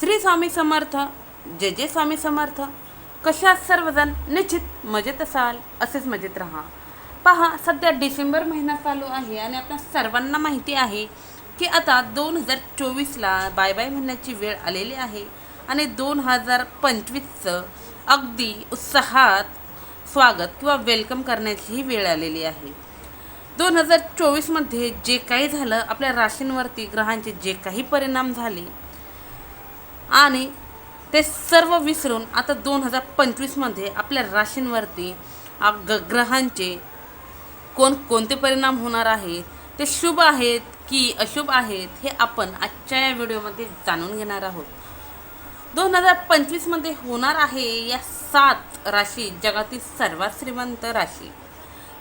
श्री स्वामी समर्थ जय जय स्वामी समर्थ. कशा सर्वजण निश्चित मजेत असाल असेच मजेत राहा. पहा सध्या डिसेंबर महिना चालू आहे आणि आपल्या सर्वांना माहिती आहे की आता दोन हजार चोवीसला बाय बाय म्हणण्याची वेळ आलेली आहे आणि दोन हजार पंचवीसचं अगदी उत्साहात स्वागत किंवा वेलकम करण्याचीही वेळ आलेली आहे. दोन हजार चोवीसमध्ये जे काही झालं आपल्या राशींवरती ग्रहांचे जे काही परिणाम झाले आणि ते सर्व विसरून आता दोन हजार पंचवीसमध्ये आपल्या राशींवरती ग ग्रहांचे कोण कोणते परिणाम होणार आहे? ते शुभ आहेत की अशुभ आहेत हे आपण आजच्या या व्हिडिओमध्ये जाणून घेणार आहोत. दोन हजार पंचवीसमध्ये होणार आहे या सात राशी जगातील सर्वात श्रीमंत राशी.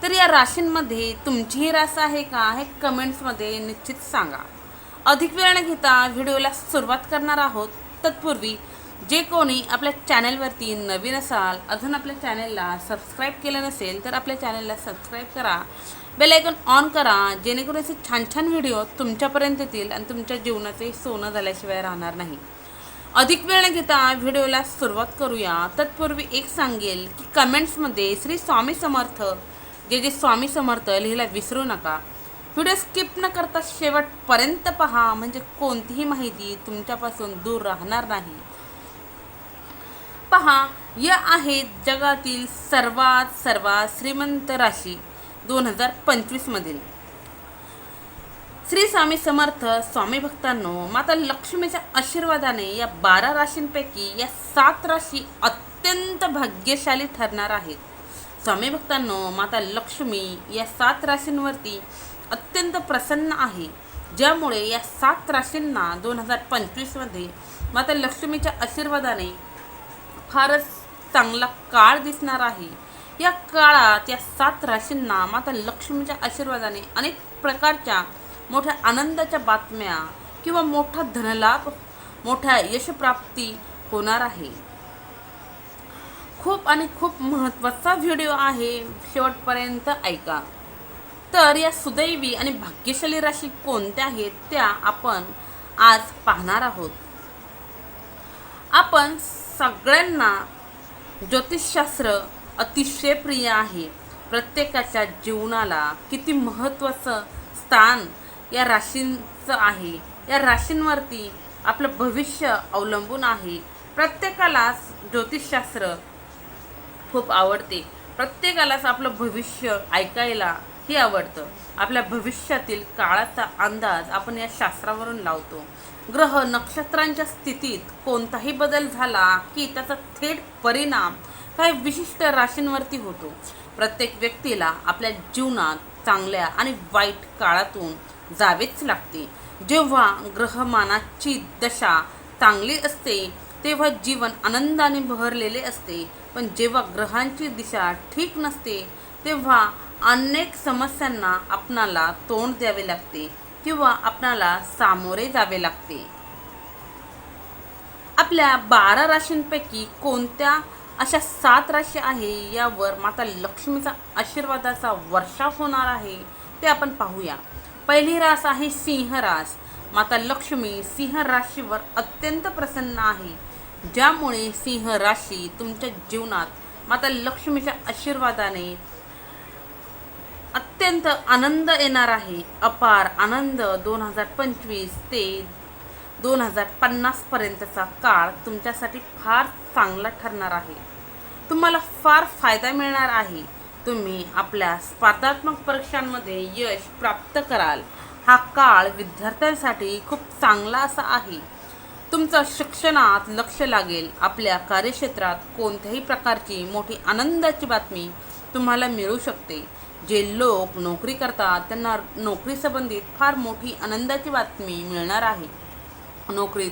तर या राशींमध्ये तुमचीही रास आहे का हे कमेंट्समध्ये निश्चित सांगा. अधिक वेळ न घेता व्हिडिओला सुरुवात करणार आहोत. तत्पूर्वी जे कोणी आपल्या चॅनलवरती नवीन असाल अजून आपल्या चॅनलला सबस्क्राईब केलं नसेल तर आपल्या चॅनलला सबस्क्राईब करा. बेल आयकॉन ऑन करा जेणेकरून असे छान छान व्हिडिओ तुमच्यापर्यंत येतील आणि तुमच्या जीवनाचे सोनं झाल्याशिवाय राहणार नाही. अधिक वेळ न घेता व्हिडिओला सुरुवात करूया. तत्पूर्वी एक सांगेल की कमेंट्समध्ये श्री स्वामी समर्थ जे जे स्वामी समर्थ लिहायला विसरू नका. व्हिडिओ स्किप न करता शेवटपर्यंत पहा. म्हणजे कोणतीही माहिती तुमच्यापासून दूर राहणार नाही. पहा या आहेत जगातील सर्वात सर्वात श्रीमंत राशी दोन हजार पंचवीसमधील श्री स्वामी समर्थ स्वामी भक्तांनो माता लक्ष्मीच्या आशीर्वादाने या बारा राशींपैकी या सात राशी अत्यंत भाग्यशाली ठरणार आहेत. स्वामी भक्तांनो माता लक्ष्मी या सात राशींवरती अत्यंत प्रसन्न आहे. ज्यामुळे या सात राशींना दोन हजार पंचवीसमध्ये माता लक्ष्मीच्या आशीर्वादाने फारच चांगला काळ दिसणार आहे. या काळात या सात राशींना माता लक्ष्मीच्या आशीर्वादाने अनेक प्रकारच्या मोठ्या आनंदाच्या बातम्या किंवा मोठा धनलाभ मोठ्या यशप्राप्ती होणार आहे. खूप आणि खूप महत्त्वाचा व्हिडिओ आहे. शेवटपर्यंत ऐका. तर या सुदैवी आणि भाग्यशाली राशी कोणत्या आहेत त्या आपण आज पाहणार आहोत. आपण सगळ्यांना ज्योतिषशास्त्र अतिशय प्रिय आहे. प्रत्येकाच्या जीवनाला किती महत्त्वाचं स्थान या राशींचं आहे. या राशींवरती आपलं भविष्य अवलंबून आहे. प्रत्येकालाच ज्योतिषशास्त्र खूप आवडते. प्रत्येकालाच आपलं भविष्य ऐकायला हे आवडतं. आपल्या भविष्यातील काळाचा अंदाज आपण या शास्त्रावरून लावतो. ग्रह नक्षत्रांच्या स्थितीत कोणताही बदल झाला की त्याचा थेट परिणाम काही विशिष्ट राशींवरती होतो. प्रत्येक व्यक्तीला आपल्या जीवनात चांगल्या आणि वाईट काळातून जावेच लागते. जेव्हा ग्रहमानाची दशा चांगली असते तेव्हा जीवन आनंदाने बहरलेले असते. पण जेव्हा ग्रहांची दिशा ठीक नसते तेव्हा अनेक समस्यांना आपणाला तोंड द्यावे लागते किंवा आपणाला सामोरे जावे लागते. आपल्या बारा राशींपैकी कोणत्या अशा सात राशी आहे यावर माता लक्ष्मीचा आशीर्वादाचा वर्षाव होणार आहे ते आपण पाहूया. पहिली रास आहे सिंह रास. माता लक्ष्मी सिंह राशीवर अत्यंत प्रसन्न आहे. ज्यामुळे सिंह राशी तुमच्या जीवनात माता लक्ष्मीच्या आशीर्वादाने अत्यंत आनंद येणार आहे. अपार आनंद दोन हजार पंचवीस ते दोन हजार पन्नासपर्यंतचा काळ तुमच्यासाठी फार चांगला ठरणार आहे. तुम्हाला फार फायदा मिळणार आहे. तुम्ही आपल्या स्पर्धात्मक परीक्षांमध्ये यश प्राप्त कराल. हा काळ विद्यार्थ्यांसाठी खूप चांगला असा आहे. तुमचं शिक्षणात लक्ष लागेल. आपल्या कार्यक्षेत्रात कोणत्याही प्रकारची मोठी आनंदाची बातमी तुम्हाला मिळू शकते. जे लोक नोकरी करतात त्यांना नोकरी संबंधित फार मोठी आनंदाची बातमी मिळणार आहे. नोकरीत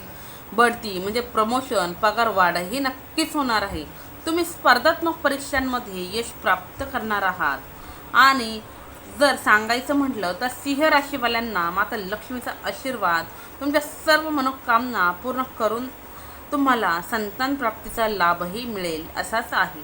बढती म्हणजे प्रमोशन पगार ही नक्कीच होणार आहे. तुम्ही स्पर्धात्मक परीक्षांमध्ये यश प्राप्त करणार आहात. आणि जर सांगायचं म्हटलं तर सिंह राशीवाल्यांना माता लक्ष्मीचा आशीर्वाद तुमच्या सर्व मनोकामना पूर्ण करून तुम्हाला संतान प्राप्तीचा लाभही मिळेल असाच आहे.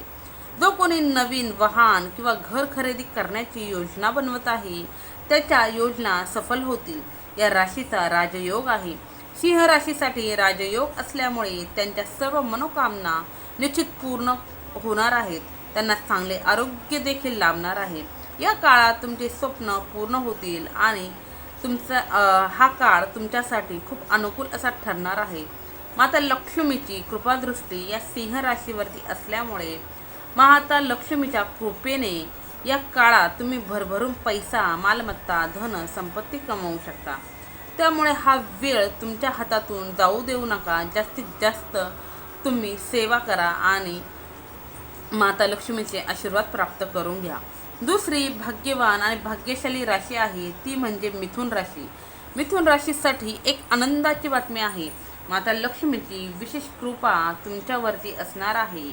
जो कोणी नवीन वाहन किंवा घर खरेदी करण्याची योजना बनवत आहे त्याच्या योजना सफल होतील. या राशीचा राजयोग आहे. सिंह राशीसाठी राजयोग असल्यामुळे त्यांच्या सर्व मनोकामना निश्चित पूर्ण होणार आहेत. त्यांना चांगले आरोग्य देखील लाभणार आहे. या काळात तुमचे स्वप्न पूर्ण होतील आणि तुमचा हा काळ तुमच्यासाठी खूप अनुकूल असा ठरणार आहे. माता लक्ष्मीची कृपादृष्टी या सिंह राशीवरती असल्यामुळे माता लक्ष्मीच्या कृपेने या काळात तुम्ही भरभरून पैसा मालमत्ता धन संपत्ती कमवू शकता. त्यामुळे हा वेळ तुमच्या हातातून जाऊ देऊ नका. जास्तीत जास्त तुम्ही सेवा करा आणि माता लक्ष्मीचे आशीर्वाद प्राप्त करून घ्या. दुसरी भाग्यवान आणि भाग्यशाली राशी आहे ती म्हणजे मिथुन राशी. मिथुन राशीसाठी एक आनंदाची बातमी आहे. माता लक्ष्मीची विशेष कृपा तुमच्यावरती असणार आहे.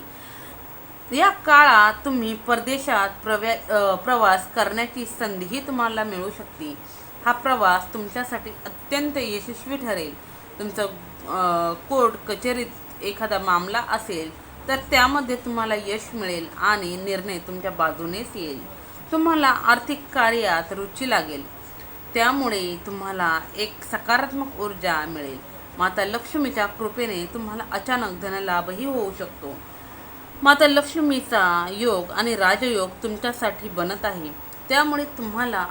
या काळात तुम्ही परदेशात प्रव्या प्रवास करण्याची संधीही तुम्हाला मिळू शकते. हा प्रवास तुमच्यासाठी अत्यंत यशस्वी ठरेल. तुमचं कोर्ट कचेरीत एखादा मामला असेल तर त्यामध्ये तुम्हाला यश मिळेल आणि निर्णय तुमच्या बाजूनेच येईल. तुम्हाला आर्थिक कार्यात रुची लागेल. त्यामुळे तुम्हाला एक सकारात्मक ऊर्जा मिळेल. माता लक्ष्मीच्या कृपेने तुम्हाला अचानक धनलाभही होऊ शकतो. माता लक्ष्मीचा योग आणि राजयोग तुमच्यासाठी बनत आहे. त्यामुळे तुम्हाला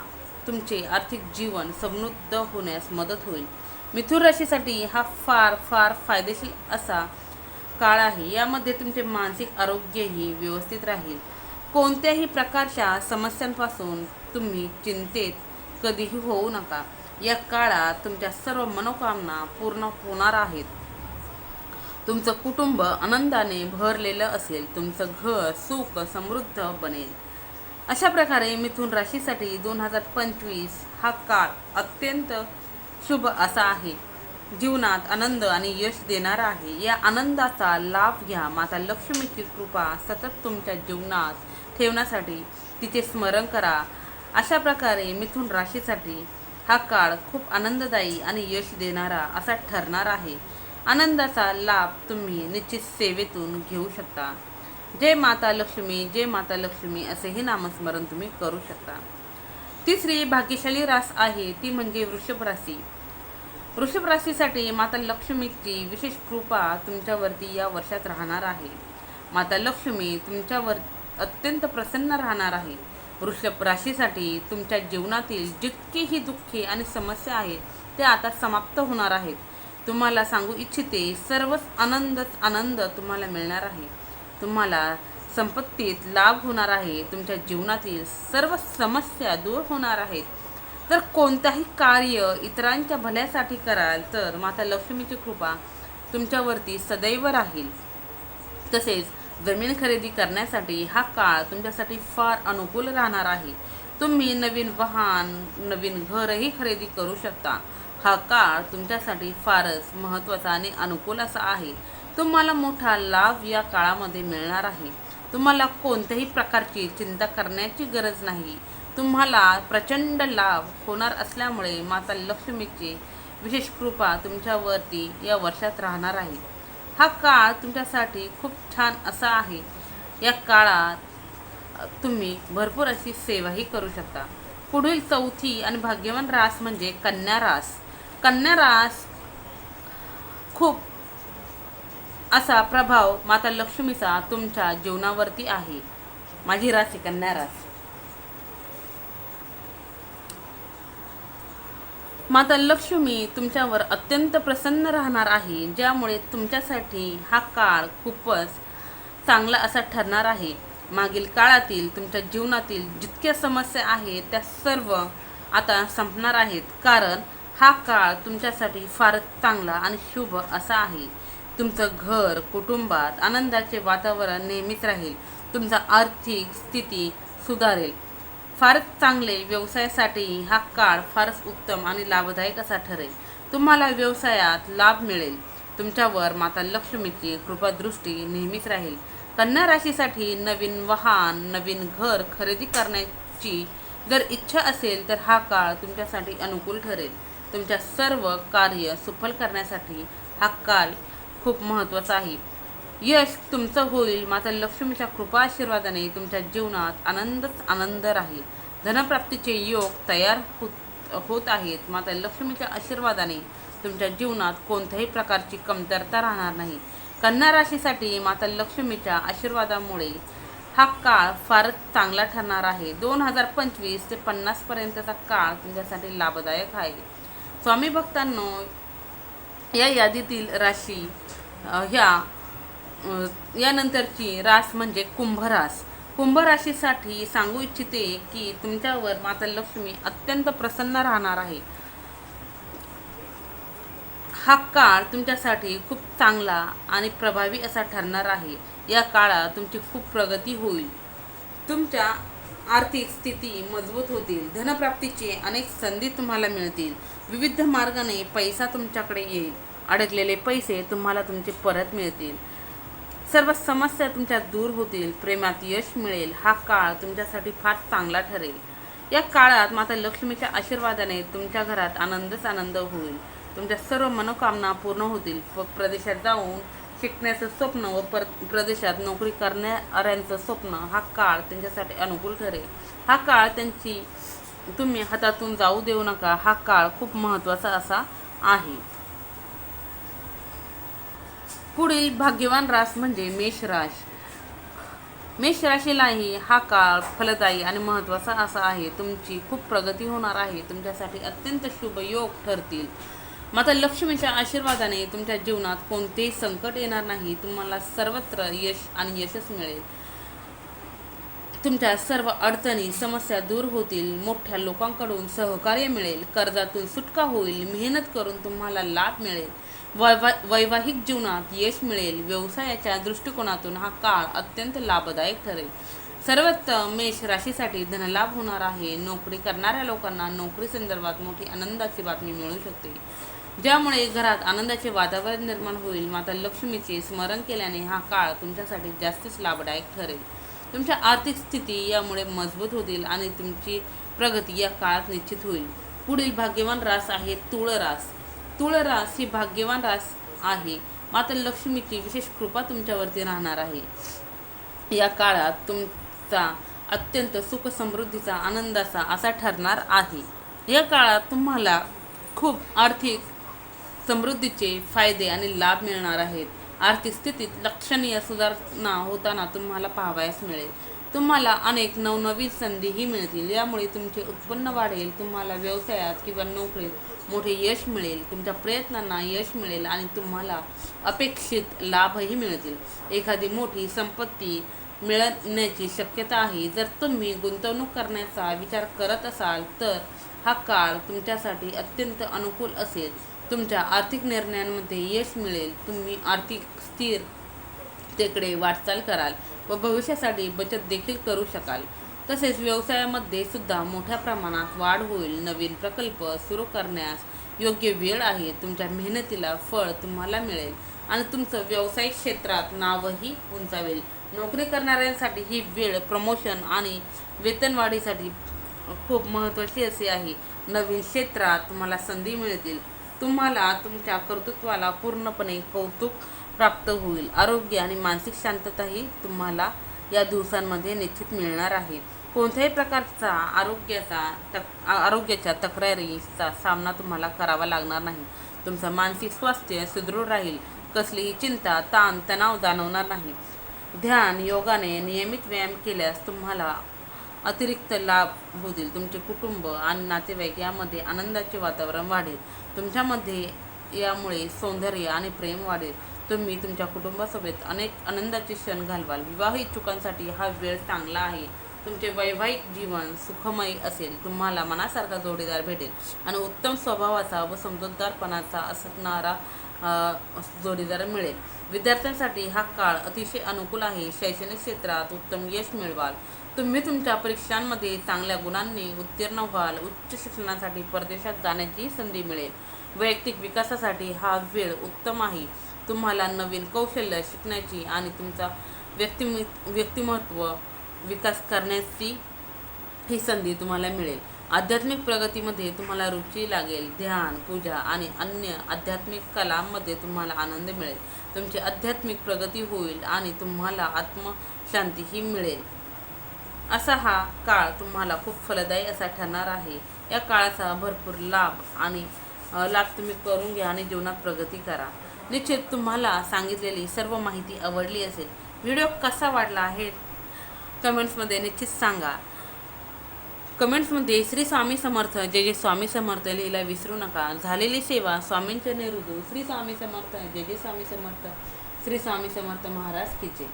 तुमचे आर्थिक जीवन समृद्ध होण्यास मदत होईल. मिथुन राशीसाठी हा फार फार फायदेशीर असा काळ आहे यामध्ये तुमचे मानसिक आरोग्यही व्यवस्थित राहील. कोणत्याही प्रकारच्या समस्यांपासून तुम्ही चिंतेत कधीही होऊ नका. या काळात तुमच्या सर्व मनोकामना पूर्ण होणार आहेत. तुमचं कुटुंब आनंदाने भरलेलं असेल तुमचं घर सुख समृद्ध बनेल. अशा प्रकारे मिथुन राशीसाठी दोन हजार पंचवीस हा काळ अत्यंत शुभ असा आहे. जीवनात आनंद आणि यश देणारा आहे. या आनंदाचा लाभ घ्या. माता लक्ष्मीची कृपा सतत तुमच्या जीवनात ठेवण्यासाठी तिचे स्मरण करा. अशा प्रकारे मिथुन राशीसाठी हा काळ खूप आनंददायी आणि यश देणारा असा ठरणार आहे. आनंदाचा लाभ तुम्ही निश्चित सेवेतून घेऊ शकता. जय माता लक्ष्मी जय माता लक्ष्मी असेही नामस्मरण तुम्ही करू शकता. तिसरी भाग्यशाली रास आहे. ती म्हणजे वृषभ राशी. वृषभ राशीसाठी माता लक्ष्मीची विशेष कृपा तुमच्यावरती या वर्षात राहणार आहे. माता लक्ष्मी तुमच्यावर अत्यंत प्रसन्न राहणार आहे. वृषभ राशीसाठी तुमच्या जीवनातील जितकीही दुःखे आणि समस्या आहेत ते आता समाप्त होणार आहेत. तुम्हाला सांगू इच्छिते सर्वच आनंदच आनंद तुम्हाला मिळणार आहे. तुम्हाला संपत्तीत लाभ होणार आहे. तुमच्या जीवनातील सर्व समस्या दूर होणार आहेत. तर कोणताही कार्य इतरांच्या भल्यासाठी कराल तर माता लक्ष्मीची कृपा तुमच्यावरती सदैव राहील. तसेच जमीन खरेदी करण्यासाठी हा काळ तुमच्यासाठी फार अनुकूल राहणार आहे. तुम्ही नवीन वाहन नवीन घरही खरेदी करू शकता. हा काळ तुमच्यासाठी फारच महत्त्वाचा आणि अनुकूल असा आहे. तुम्हाला मोठा लाभ या काळामध्ये मिळणार आहे. तुम्हाला कोणत्याही प्रकारची चिंता करण्याची गरज नाही. तुम्हाला प्रचंड लाभ होणार असल्यामुळे माता लक्ष्मीची विशेष कृपा तुमच्यावरती या वर्षात राहणार आहे. हा काळ तुमच्यासाठी खूप छान असा आहे. या काळात तुम्ही भरपूर अशी सेवाही करू शकता. पुढील चौथी आणि भाग्यवान रास म्हणजे कन्या रास. कन्या रास खूप असा प्रभाव माता लक्ष्मीचा तुमच्या जीवनावरती आहे. माझी रास कन्या रास. माता लक्ष्मी तुमच्यावर अत्यंत प्रसन्न राहणार आहे ज्यामुळे तुमच्यासाठी हा काळ खूपच चांगला असा ठरणार आहे. मागील काळातील तुमच्या जीवनातील जितक्या समस्या आहेत त्या सर्व आता संपणार आहेत. कारण हा काळ तुमच्यासाठी फारच चांगला आणि शुभ असा आहे. तुमचं घर कुटुंबात आनंदाचे वातावरण नेहमीच राहील. तुमचा आर्थिक स्थिती सुधारेल. फारच चांगले व्यवसायासाठी हा काळ फारच उत्तम आणि लाभदायक असा ठरेल. तुम्हाला व्यवसायात लाभ मिळेल. तुमच्यावर माता लक्ष्मीची कृपादृष्टी नेहमीच राहील. कन्या राशीसाठी नवीन वाहन नवीन घर खरेदी करण्याची जर इच्छा असेल तर हा काळ तुमच्यासाठी अनुकूल ठरेल. तुमच्या सर्व कार्य सुफल करण्यासाठी हा काळ खूप महत्त्वाचा आहे. यश तुमचं होईल. मात्र लक्ष्मीच्या कृपा आशीर्वादाने तुमच्या जीवनात आनंदच आनंद राहील. धनप्राप्तीचे योग तयार होत होत आहेत. माता लक्ष्मीच्या आशीर्वादाने तुमच्या जीवनात कोणत्याही प्रकारची कमतरता राहणार नाही. कन्या राशीसाठी माता लक्ष्मीच्या आशीर्वादामुळे हा काळ फारच चांगला ठरणार आहे. दोन हजार पंचवीस ते पन्नासपर्यंतचा काळ तुमच्यासाठी लाभदायक आहे. स्वामी भक्तांनो या यादीतील राशी ह्या यानंतरची रास म्हणजे कुंभ रास कुंभ राशीसाठी सांगू इच्छिते की तुमच्यावर माता लक्ष्मी अत्यंत प्रसन्न राहणार आहे. हा काळ तुमच्यासाठी खूप चांगला आणि प्रभावी असा ठरणार आहे. या काळात तुमची खूप प्रगती होईल. तुमच्या आर्थिक स्थिती मजबूत होतील. धनप्राप्तीचे अनेक संधी तुम्हाला मिळतील. विविध मार्गाने पैसा तुमच्याकडे येईल. अडकलेले पैसे तुम्हाला तुमचे परत मिळतील. सर्व समस्या तुमच्या दूर होतील प्रेमात यश मिळेल हा काळ तुमच्यासाठी फार चांगला ठरेल. या काळात माता लक्ष्मीच्या आशीर्वादाने तुमच्या घरात आनंदच आनंद होईल. तुमच्या सर्व मनोकामना पूर्ण होतील. व प्रदेशात जाऊन शिकण्याचं स्वप्न व पर प्रदेशात नोकरी करणाऱ्यांचं स्वप्न हा काळ त्यांच्यासाठी अनुकूल ठरेल. हा काळ त्यांची तुम्ही हातातून जाऊ देऊ नका. हा काळ खूप महत्त्वाचा असा आहे. पुढील भाग्यवान रास म्हणजे मेष राश मेष राशीलाही हा काळ फलदायी आणि महत्त्वाचा असा आहे. तुमची खूप प्रगती होणार आहे. तुमच्यासाठी अत्यंत शुभ योग ठरतील. माता लक्ष्मीच्या आशीर्वादाने तुमच्या जीवनात कोणतेही संकट येणार नाही. तुम्हाला सर्वत्र यश आणि यशच मिळेल. तुमच्या सर्व अडचणी समस्या दूर होतील. मोठ्या लोकांकडून सहकार्य मिळेल. कर्जातून सुटका होईल. मेहनत करून तुम्हाला लाभ मिळेल. वैवा वैवाहिक जीवनात यश मिळेल. व्यवसायाच्या दृष्टिकोनातून हा काळ अत्यंत लाभदायक ठरेल. सर्वत्र मेष राशीसाठी धनलाभ होणार आहे. नोकरी करणाऱ्या लोकांना नोकरी संदर्भात मोठी आनंदाची बातमी मिळू शकते. ज्यामुळे घरात आनंदाचे वातावरण निर्माण होईल. माता लक्ष्मीचे स्मरण केल्याने हा काळ तुमच्यासाठी जास्तीच लाभदायक ठरेल. तुमच्या आर्थिक स्थिती यामुळे मजबूत होतील आणि तुमची प्रगती या काळात निश्चित होईल. पुढील भाग्यवान रास आहे तुळ रास तुळ रास ही भाग्यवान रास आहे. मात्र लक्ष्मीची विशेष कृपा तुमच्यावरती राहणार आहे. या काळात तुमचा अत्यंत सुख समृद्धीचा आनंदाचा असा ठरणार आहे. या काळात तुम्हाला खूप आर्थिक समृद्धीचे फायदे आणि लाभ मिळणार आहेत. आर्थिक स्थितीत लक्षणीय सुधारणा होताना तुम्हाला पाहावयास मिळेल. तुम्हाला अनेक नवनवीन संधीही मिळतील. यामुळे तुमचे उत्पन्न वाढेल तुम्हाला व्यवसायात किंवा नोकरीत मोठे यश मिळेल तुमच्या प्रयत्नांना यश मिळेल आणि तुम्हाला अपेक्षित लाभही मिळतील. एखादी मोठी संपत्ती मिळण्याची शक्यता आहे. जर तुम्ही गुंतवणूक करण्याचा विचार करत असाल तर हा काळ तुमच्यासाठी अत्यंत अनुकूल असेल. तुमच्या आर्थिक निर्णयांमध्ये यश मिळेल. तुम्ही आर्थिक स्थिरतेकडे वाटचाल कराल व भविष्यासाठी बचत देखील करू शकाल. तसेच व्यवसायामध्ये सुद्धा मोठ्या प्रमाणात वाढ होईल नवीन प्रकल्प सुरू करण्यास योग्य वेळ आहे. तुमच्या मेहनतीला फळ तुम्हाला मिळेल आणि तुमचं व्यावसायिक क्षेत्रात नावही उंचावेल. नोकरी करणाऱ्यांसाठी ही वेळ प्रमोशन आणि वेतनवाढीसाठी खूप महत्त्वाची असे आहे. नवीन क्षेत्रात तुम्हाला संधी मिळतील. तुम्हाला तुमच्या कर्तृत्वाला पूर्णपणे कौतुक प्राप्त होईल. आरोग्य आणि मानसिक शांतताही तुम्हाला या दिवसांमध्ये निश्चित मिळणार आहे. कोणत्याही प्रकारचा आरोग्याचा तक आरोग्याच्या तक्रारीचा सामना तुम्हाला करावा लागणार नाही. तुमचं मानसिक स्वास्थ्य सुदृढ राहील. कसलीही चिंता ताण तणाव जाणवणार नाही. ध्यान योगाने नियमित व्यायाम केल्यास तुम्हाला अतिरिक्त लाभ होतील. तुमचे कुटुंब आणि नातेवाईक यामध्ये आनंदाचे वातावरण वाढेल. तुमच्यामध्ये यामुळे सौंदर्य आणि प्रेम वाढेल. तुम्ही तुमच्या कुटुंबासोबत अनेक आनंदाचे क्षण घालवाल. विवाह इच्छुकांसाठी हा वेळ चांगला आहे. तुमचे वैवाहिक जीवन सुखमयी असेल. तुम्हाला मनासारखा जोडीदार भेटेल. आणि उत्तम स्वभावाचा व समजूतदारपणाचा असणारा जोडीदार मिळेल. विद्यार्थ्यांसाठी हा काळ अतिशय अनुकूल आहे. शैक्षणिक क्षेत्रात उत्तम यश मिळवाल. तुम्ही तुमच्या परीक्षांमध्ये चांगल्या गुणांनी उत्तीर्ण व्हाल. उच्च शिक्षणासाठी परदेशात जाण्याची संधी मिळेल. वैयक्तिक विकासासाठी हा वेळ उत्तम आहे. तुम्हाला नवीन कौशल्य शिकण्याची आणि तुमचा व्यक्तिम व्यक्तिमत्व विकास करण्याची ही संधी तुम्हाला मिळेल. आध्यात्मिक प्रगतीमध्ये तुम्हाला रुची लागेल ध्यान पूजा आणि अन्य आध्यात्मिक कलांमध्ये तुम्हाला आनंद मिळेल. तुमची आध्यात्मिक प्रगती होईल आणि तुम्हाला आत्मशांतीही मिळेल. असा हा काळ तुम्हाला खूप फलदायी असा ठरणार आहे. या काळाचा भरपूर लाभ आणि लाभ तुम्ही करून घ्या आणि जीवनात प्रगती करा. निश्चित तुम्हाला सांगितलेली सर्व माहिती आवडली असेल. व्हिडिओ कसा वाटला आहे? कमेंट्समध्ये निश्चित सांगा. कमेंट्समध्ये श्री स्वामी समर्थ जे जे स्वामी समर्थ लिहिला विसरू नका. झालेली सेवा स्वामींच्या निरुदू श्री स्वामी समर्थ जे जे स्वामी समर्थ श्री स्वामी समर्थ महाराज की जय.